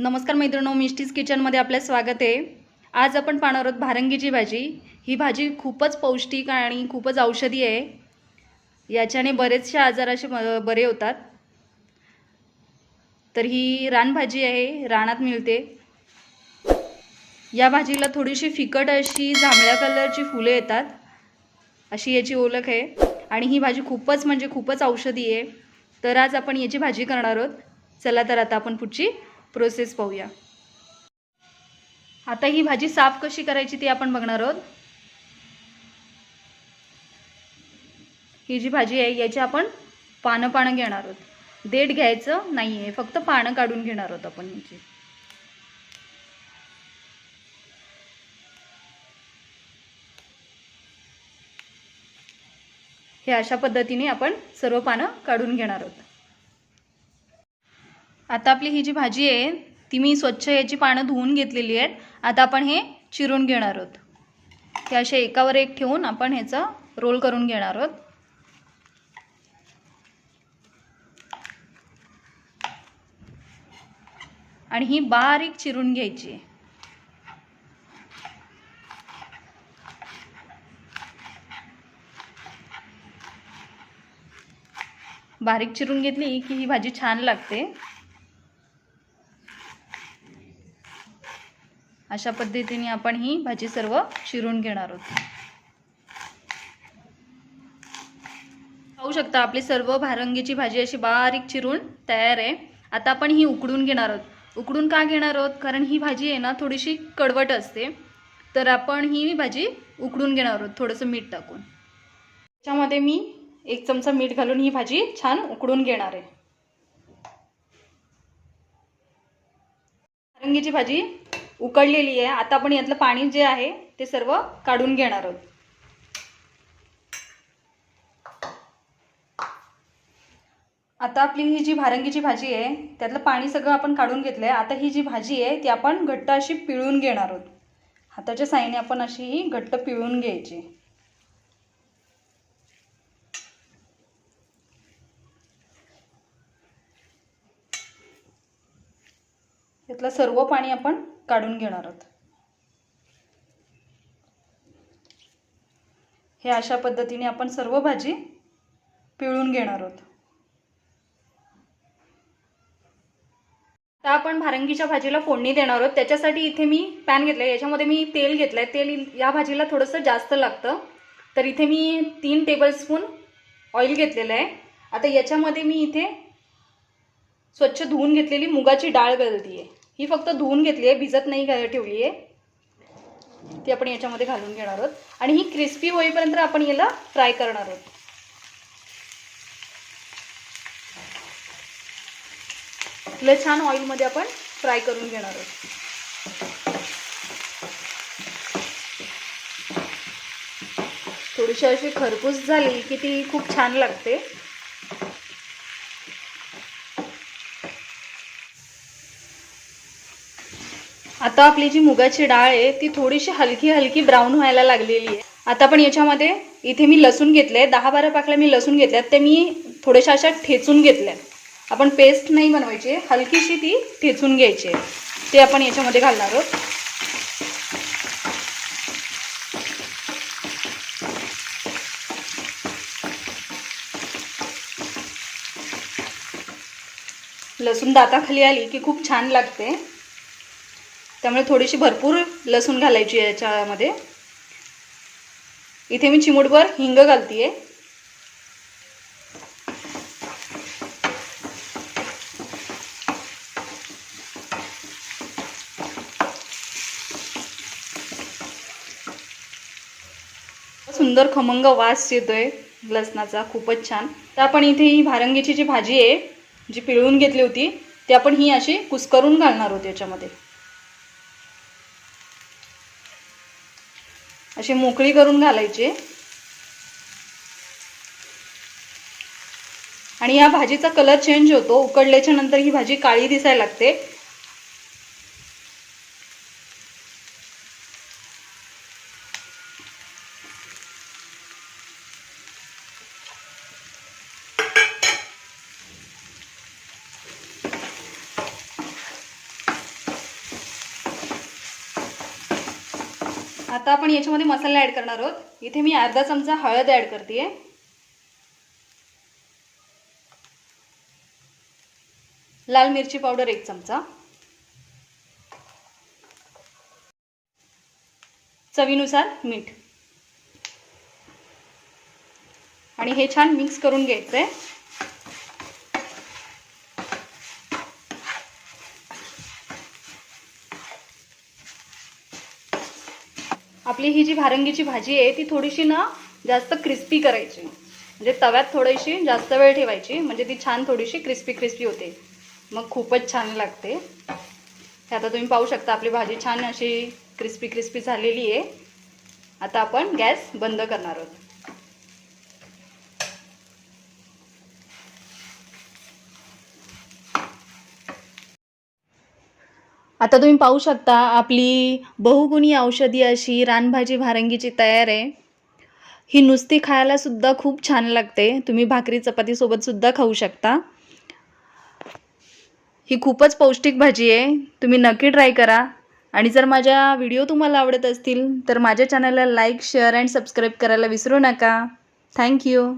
नमस्कार मैत्रिणो मिष्टीज किचनमध्ये आपलं स्वागत आहे. आज आपण पाहणार आहोत भारंगीची भाजी. ही भाजी खूपच पौष्टिक आणि खूपच औषधी आहे. याच्याने बरेचसे आजार असे बरे होतात. तर ही रानभाजी आहे रानात मिळते. या भाजीला थोडीशी फिकट अशी जांभळ्या कलरची फुले येतात. अशी याची ओळख आहे. आणि ही भाजी खूपच म्हणजे खूपच औषधी आहे. तर आज आपण याची भाजी करणार आहोत. चला तर आता आपण पुढची प्रोसेस पाहूया. आता ही भाजी साफ कशी करायची ती आपण बघणार आहोत. ही जी भाजी आहे याची आपण पानं पानं घेणार आहोत. देठ घ्यायचं नाही आहे फक्त पानं काढून घेणार आहोत आपण याची. हे अशा पद्धतीने आपण सर्व पानं काढून घेणार आहोत. आता आपली ही जी भाजी आहे ती मी स्वच्छ याची पानं धुवून घेतलेली आहेत. आता आपण हे चिरून घेणार आहोत. हे असे एकावर एक ठेवून आपण ह्याचा रोल करून घेणार आहोत. आणि ही बारीक चिरून घ्यायची. आहे बारीक चिरून घेतली की ही भाजी छान लागते. अशा पद्धतीने आपण ही भाजी सर्व चिरून घेणार आहोत. पाहू शकता आपली सर्व भारंगीची भाजी अशी बारीक चिरून तयार आहे. आता आपण ही उकडून घेणार आहोत. उकडून का घेणार आहोत? कारण ही भाजी आहे ना थोडीशी कडवट असते. तर आपण ही भाजी उकडून घेणार आहोत थोडंसं मीठ टाकून. त्याच्यामध्ये मी एक चमचा मीठ घालून ही भाजी छान उकडून घेणार आहे. भारंगीची भाजी उकडलेली आहे. आता आपण यातलं पाणी जे आहे ते सर्व काढून घेणार आहोत. आता आपली ही जी भारंगीची भाजी आहे त्यातलं पाणी सगळं आपण काढून घेतलं आहे आता ही जी भाजी आहे ती आपण घट्ट अशी पिळून घेणार आहोत. हाताच्या साईने आपण अशी ही घट्ट पिळून घ्यायची. यातलं सर्व पाणी आपण काढून घेणार आहोत. हे अशा पद्धतीने आपण सर्व भाजी पिळून घेणार आहोत. आता आपण भारंगीच्या भाजीला फोडणी देणार आहोत. त्याच्यासाठी इथे मी पॅन घेतलं आहे याच्यामध्ये मी तेल घेतलं आहे तेल या भाजीला थोडंसं जास्त लागतं. तर इथे मी तीन टेबलस्पून ऑइल घेतलेलं आहे. आता याच्यामध्ये मी इथे स्वच्छ धुवून घेतलेली मुगाची डाळ घालती आहे ही फक्त धुवून घेतली आहे भिजत नाही घा- ठेवली आहे. ती आपण याच्यामध्ये घालून घेणार आहोत. आणि ही क्रिस्पी होईपर्यंत आपण याला फ्राय करणार आहोत. लय छान ऑइलमध्ये आपण फ्राय करून घेणार आहोत. थोडीशी अशी खरपूस झाली की ती खूप छान लागते. आता आपली जी मुगाची डाळ आहे ती थोडीशी हलकी हलकी ब्राऊन व्हायला लागलेली आहे. आता पण याच्यामध्ये इथे मी लसूण घेतले दहा बारा पाकल्या मी लसूण घेतल्यात ते मी थोड्याशा अशा ठेचून घेतल्या आपण पेस्ट नाही बनवायची हलकीशी ती ठेचून घ्यायची आहे. ते आपण याच्यामध्ये घालणार आहोत. लसूण दाताखाली आली की खूप छान लागते. त्यामुळे थोडीशी भरपूर लसूण घालायची आहे याच्यामध्ये. इथे मी चिमूटभर हिंग घालतीये. सुंदर खमंग वास येतोय लसणाचा खूपच छान. तर आपण इथे ही भारंगीची जी भाजी आहे जी पिळवून घेतली होती ती आपण ही अशी कुस्करून घालणार होती याच्यामध्ये. अशी मोकळी करून घालायची. आणि या भाजीचा कलर चेंज होतो. उकडल्याच्या नंतर ही भाजी काळी दिसायला लागते. आता आपण याच्यामध्ये मसाला ॲड करणार आहोत. इथे मी अर्धा चमचा हळद ॲड करते लाल मिरची पावडर एक चमचा. चवीनुसार मीठ. आणि हे छान मिक्स करून घ्यायचं आहे आपली ही जी भारंगीची भाजी आहे ती थोडीशी ना जास्त क्रिस्पी करायची. म्हणजे तव्यात थोडीशी जास्त वेळ ठेवायची म्हणजे ती छान थोडीशी क्रिस्पी क्रिस्पी होते. मग खूपच छान लागते. हे आता तुम्ही पाहू शकता आपली भाजी छान अशी क्रिस्पी क्रिस्पी झालेली आहे. आता आपण गॅस बंद करणार आहोत. आता तुम्ही पाहू शकता आपली बहुगुणी औषधी अशी रानभाजी भारंगीची तयार आहे. ही नुसती खायला सुद्धा खूप छान लागते. तुम्ही भाकरी चपातीसोबतसुद्धा खाऊ शकता. ही खूपच पौष्टिक भाजी आहे. तुम्ही नक्की ट्राय करा. आणि जर माझ्या व्हिडिओ तुम्हाला आवडत असतील तर माझ्या चॅनलला लाईक शेअर अँड सबस्क्राईब करायला विसरू नका. थँक्यू